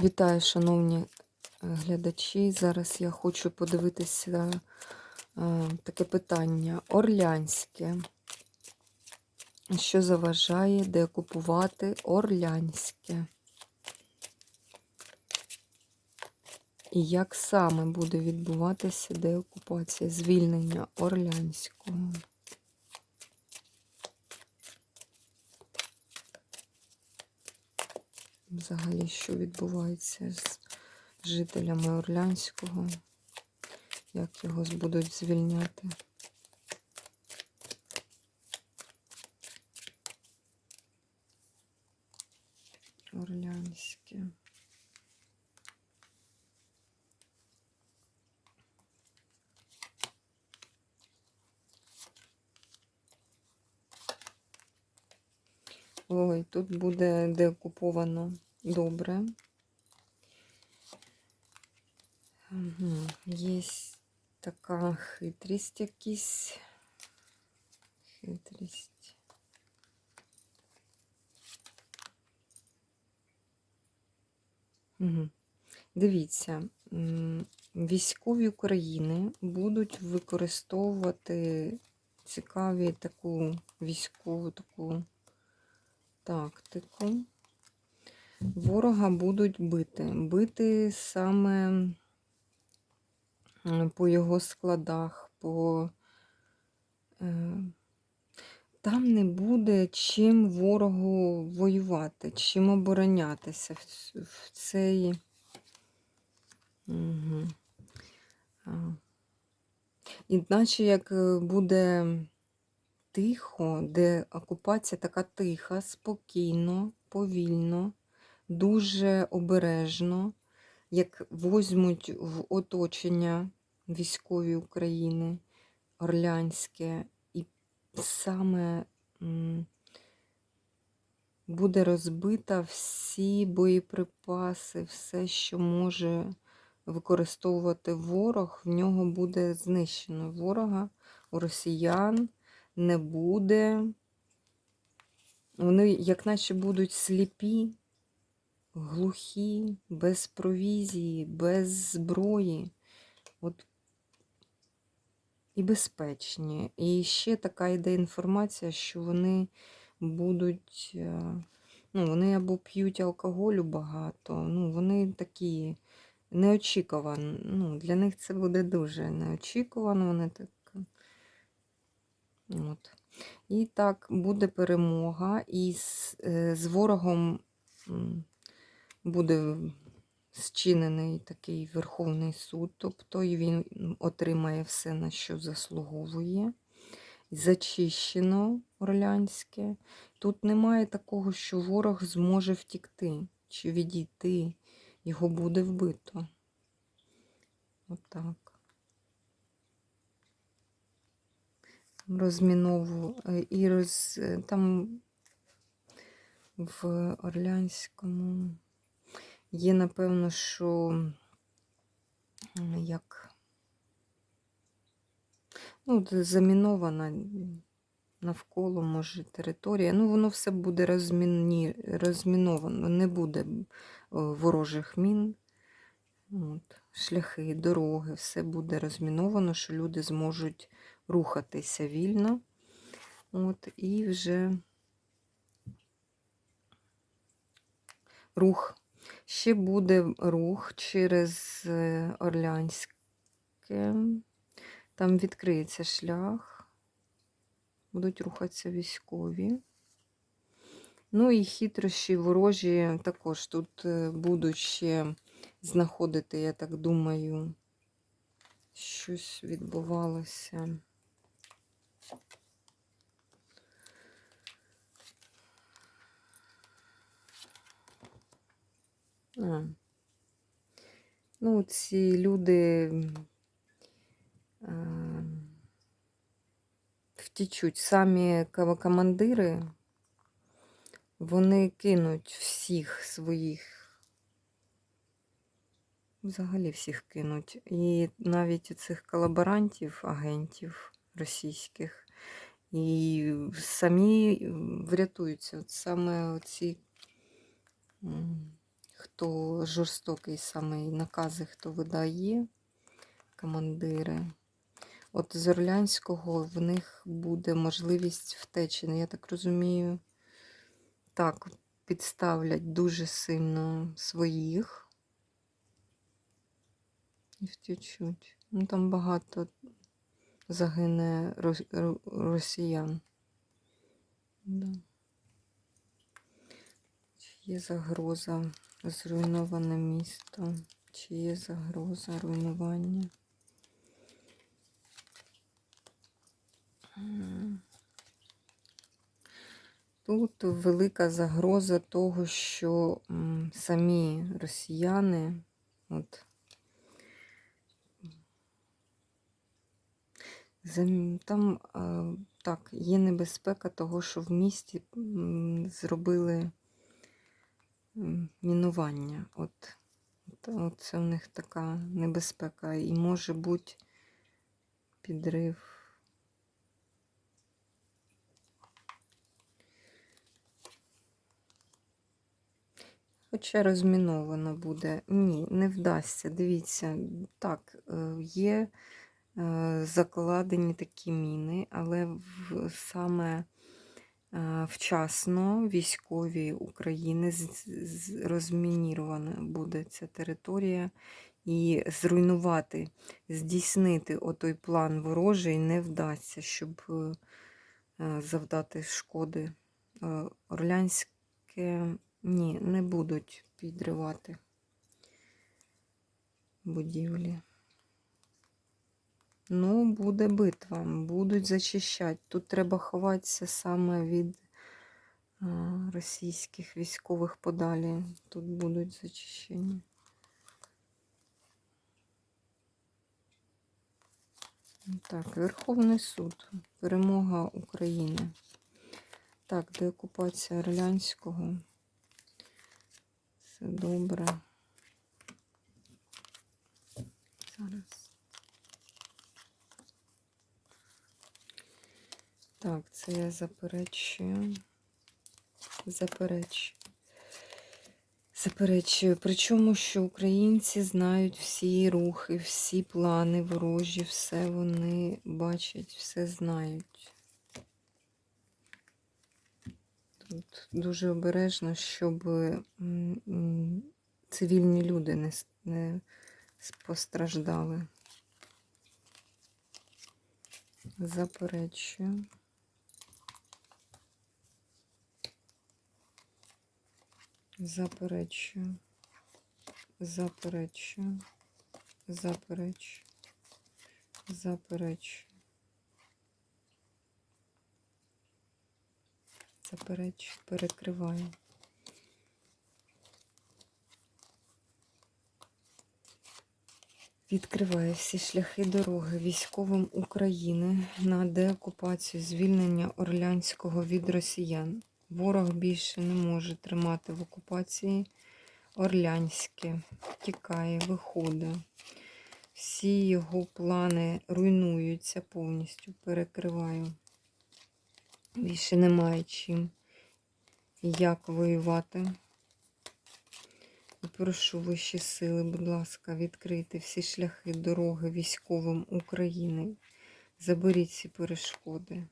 Вітаю, шановні е, глядачі. Зараз я хочу подивитися е, таке питання. Орлянське. Що заважає деокупувати Орлянське? І як саме буде відбуватися деокупація, звільнення Орлянського? Взагалі, що відбувається з жителями Орлянського, як його будуть звільняти? Орлянське. Ой, тут буде деокуповано добре. Угу. Є така хитрість якісь. Хитрість. Дивіться, військові України будуть використовувати цікаві таку військову таку тактику. Ворога будуть бити. Бити саме по його складах, по е, там не буде чим ворогу воювати, чим оборонятися в, цей. Угу. І наче як е, буде тихо, де окупація така тиха, спокійно, повільно, дуже обережно, як возьмуть в оточення військові України, Орлянське, і саме буде розбита всі боєприпаси, все, що може використовувати ворог, в нього буде знищено ворога, у росіян не буде. Вони, як наче будуть сліпі, глухі, без провізії, без зброї. От і безпечні. І ще така йде інформація, що вони будуть, е, ну, вони або п'ють алкоголю багато, ну, вони такі неочікувані. Ну, для них це буде дуже неочікувано. Вони так. От. І так буде перемога, і з, е, з ворогом буде зчинений такий Верховний суд, тобто і він отримає все, на що заслуговує. Зачищено Орлянське. Тут немає такого, що ворог зможе втікти чи відійти. Його буде вбито. Отак. Розмінову е, і роз, е, там в Орлянському є, напевно, що як ну, замінована навколо, може, територія. Ну, воно все буде розміні, розміновано, не буде ворожих мін. От, шляхи, дороги, все буде розміновано, що люди зможуть рухатися вільно. От, і вже рух. Ще буде рух через е, Орлянське. Там відкриється шлях. Будуть рухатися військові. Ну і хитрощі ворожі також тут е, будуть ще знаходити, я так думаю, щось відбувалося. А. Ну, ці люди а, втічуть. Самі командири, вони кинуть всіх своїх, взагалі всіх кинуть. І навіть цих колаборантів, агентів російських, і самі врятуються. От саме оці, м, хто жорстокий самий накази, хто видає, командири. От з Орлянського в них буде можливість втечі. Я так розумію, так, підставлять дуже сильно своїх і втечуть. Ну, там багато загине росіян. Да. Є загроза зруйноване місто? Чи є загроза руйнування? Тут велика загроза того, що самі росіяни, от, там е, так, є небезпека того, що в місті зробили мінування. От, от, це в них така небезпека. І може бути підрив. Хоча розміновано буде. Ні, не вдасться. Дивіться, так, е, є е, закладені такі міни, але в, саме вчасно військові України розмінірована буде ця територія, і зруйнувати, здійснити отой план ворожий не вдасться, щоб е, е, завдати шкоди. Е, Орлянське ні, не будуть підривати будівлі. Ну, буде битва, будуть зачищати. Тут треба ховатися саме від російських військових подалі. Тут будуть зачищені. Так, Верховний суд. Перемога України. Так, деокупація Орлянського. Все добре. Зараз. Так, це я заперечую. Заперечую. Заперечую. Причому, що українці знають всі рухи, всі плани ворожі, все вони бачать, все знають. Тут дуже обережно, щоб цивільні люди не, не постраждали. Заперечую. Заперечую. Заперечую. Заперечую. Заперечую. Заперечую. Перекриваю. Відкриває всі шляхи дороги військовим України на деокупацію, звільнення Орлянського від росіян. Ворог більше не може тримати в окупації Орлянське. Тікає, виходить. Всі його плани руйнуються повністю. Перекриваю. Більше немає чим як воювати. Прошу вищі сили, будь ласка, відкрити всі шляхи дороги військовим України. Заберіть ці перешкоди.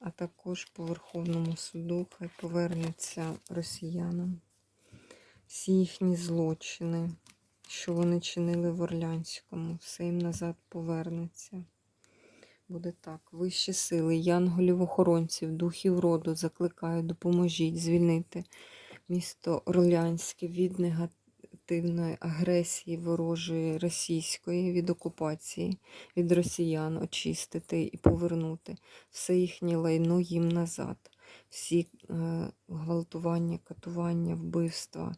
А також по Верховному суду хай повернуться росіянам. Всі їхні злочини, що вони чинили в Орлянському, все їм назад повернеться. Буде так. Вищі сили, янголів-охоронців, духів роду закликаю, допоможіть звільнити місто Орлянське від негативної агресії ворожої російської, від окупації, від росіян очистити і повернути все їхнє лайно їм назад. Всі е, гвалтування, катування, вбивства,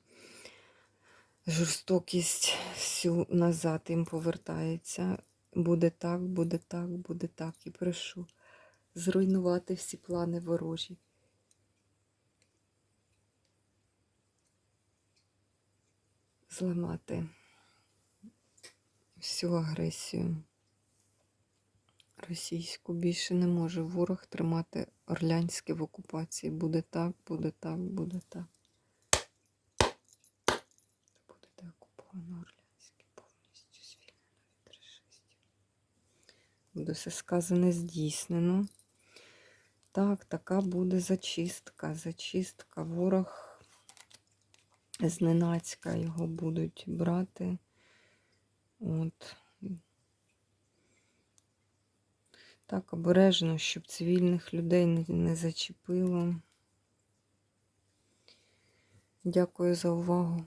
жорстокість всю назад їм повертається. Буде так, буде так, буде так. І прошу зруйнувати всі плани ворожі. зламати всю агресію російську. Більше не може ворог тримати Орлянське в окупації. Буде так, буде так, буде так. Буде окуповано Орлянське повністю звільнено від решистів. Буде все сказане здійснено. Так, така буде зачистка. Зачистка ворог зненацька його будуть брати. От. Так, обережно, щоб цивільних людей не, зачепило. Дякую за увагу.